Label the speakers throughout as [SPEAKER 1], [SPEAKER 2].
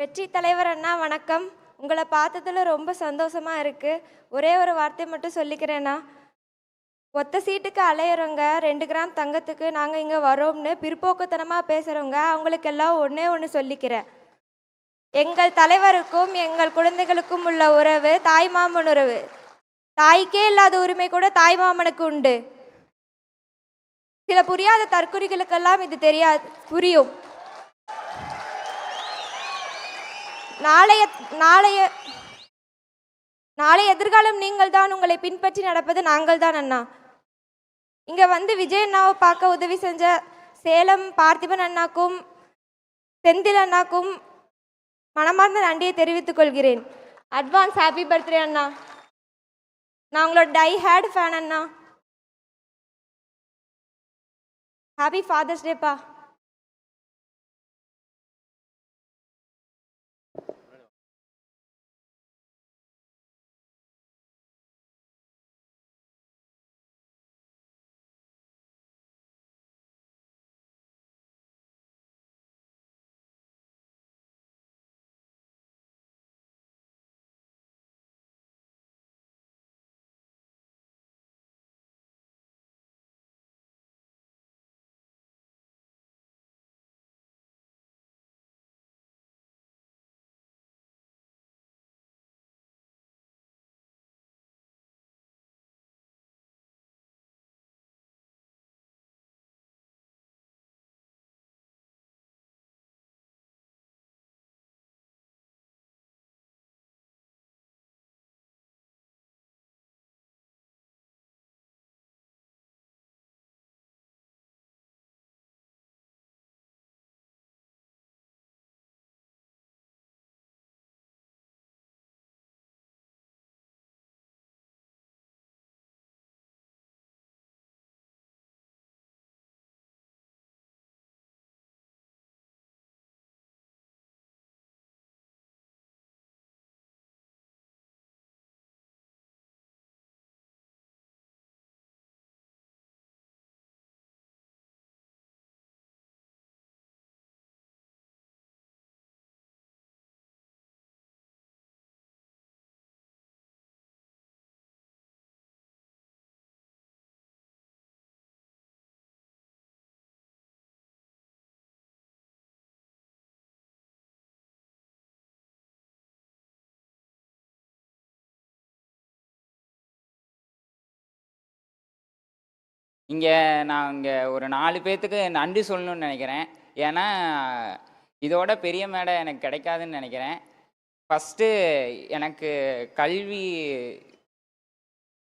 [SPEAKER 1] வெற்றி தலைவர் அண்ணா வணக்கம். உங்களை பார்த்ததில் ரொம்ப சந்தோஷமா இருக்கு. ஒரே ஒரு வார்த்தை மட்டும் சொல்லிக்கிறேண்ணா ஒத்த சீட்டுக்கு அலையிறவங்க ரெண்டு கிராம் தங்கத்துக்கு நாங்கள் இங்கே வரோம்னு பிற்போக்குத்தனமாக பேசுகிறவங்க அவங்களுக்கெல்லாம் ஒன்றே ஒன்று சொல்லிக்கிறேன். எங்கள் தலைவருக்கும் எங்கள் குழந்தைகளுக்கும் உள்ள உறவு தாய் மாமன் உறவு. தாய்க்கே இல்லாத உரிமை கூட தாய்மாமனுக்கு உண்டு. சில புரியாத தற்குறிகளுக்கெல்லாம் இது தெரியாது புரியும். நாளைய நாளைய நாளை எதிர்காலம் நீங்கள் தான் உங்களை பின்பற்றி நடப்பது நாங்கள் தான் அண்ணா. இங்கே வந்து விஜய் அண்ணாவை பார்க்க உதவி செஞ்ச சேலம் பார்த்திபன் அண்ணாக்கும் செந்தில் அண்ணாக்கும் மனமார்ந்த நன்றியை தெரிவித்துக் கொள்கிறேன். அட்வான்ஸ் ஹாப்பி பர்த்டே அண்ணா. நான் உங்களோட டை ஹேட் ஃபேன் அண்ணா. ஹாப்பி ஃபாதர்ஸ் டேப்பா
[SPEAKER 2] இங்கே நான் இங்கே ஒரு நாலு பேர்த்துக்கு நன்றி சொல்லணும்னு நினைக்கிறேன். ஏன்னா இதோட பெரிய மேடை எனக்கு கிடைக்காதுன்னு நினைக்கிறேன். ஃபஸ்ட்டு எனக்கு கல்வி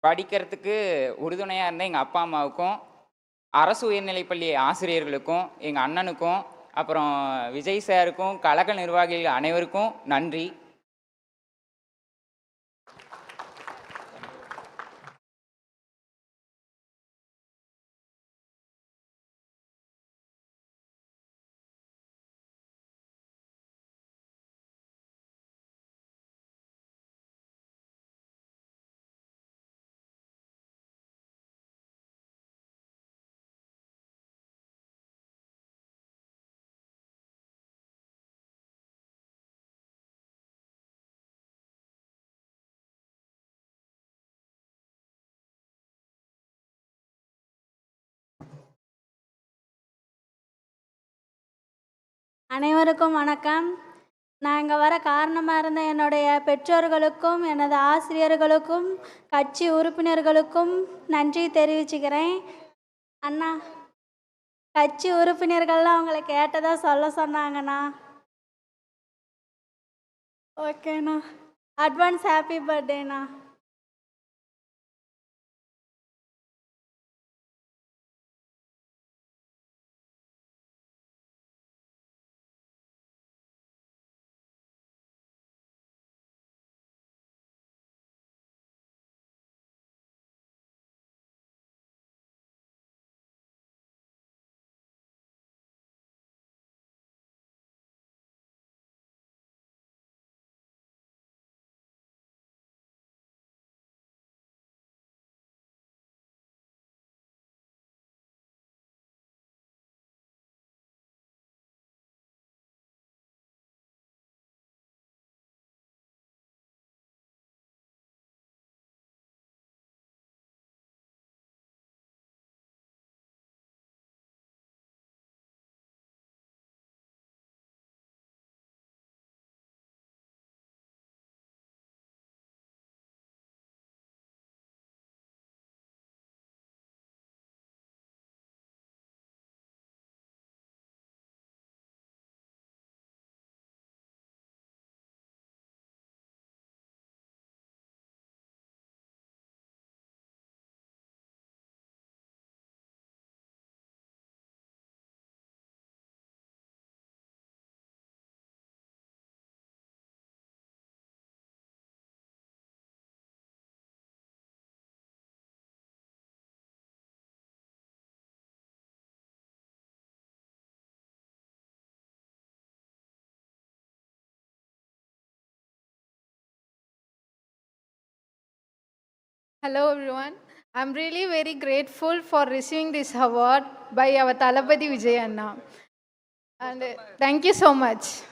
[SPEAKER 2] படிக்கிறதுக்கு உறுதுணையாக இருந்த எங்கள் அப்பா அம்மாவுக்கும் அரசு உயர்நிலைப்பள்ளி ஆசிரியர்களுக்கும் எங்கள் அண்ணனுக்கும் அப்புறம் விஜய் சாருக்கும் கழக நிர்வாகிகள் அனைவருக்கும் நன்றி.
[SPEAKER 3] அனைவருக்கும் வணக்கம். நான் இங்கே வர காரணமாக இருந்த என்னுடைய பெற்றோர்களுக்கும் எனது ஆசிரியர்களுக்கும் கட்சி உறுப்பினர்களுக்கும் நன்றி தெரிவிச்சுக்கிறேன். அண்ணா கட்சி உறுப்பினர்கள்லாம் அவங்கள கேட்டதாக சொல்ல சொன்னாங்கண்ணா. ஓகேண்ணா. அட்வான்ஸ் ஹாப்பி பர்த்டேண்ணா.
[SPEAKER 4] Hello everyone. I'm really very grateful for receiving this award by our Talapati Vijay Anna. And uh, thank you so much.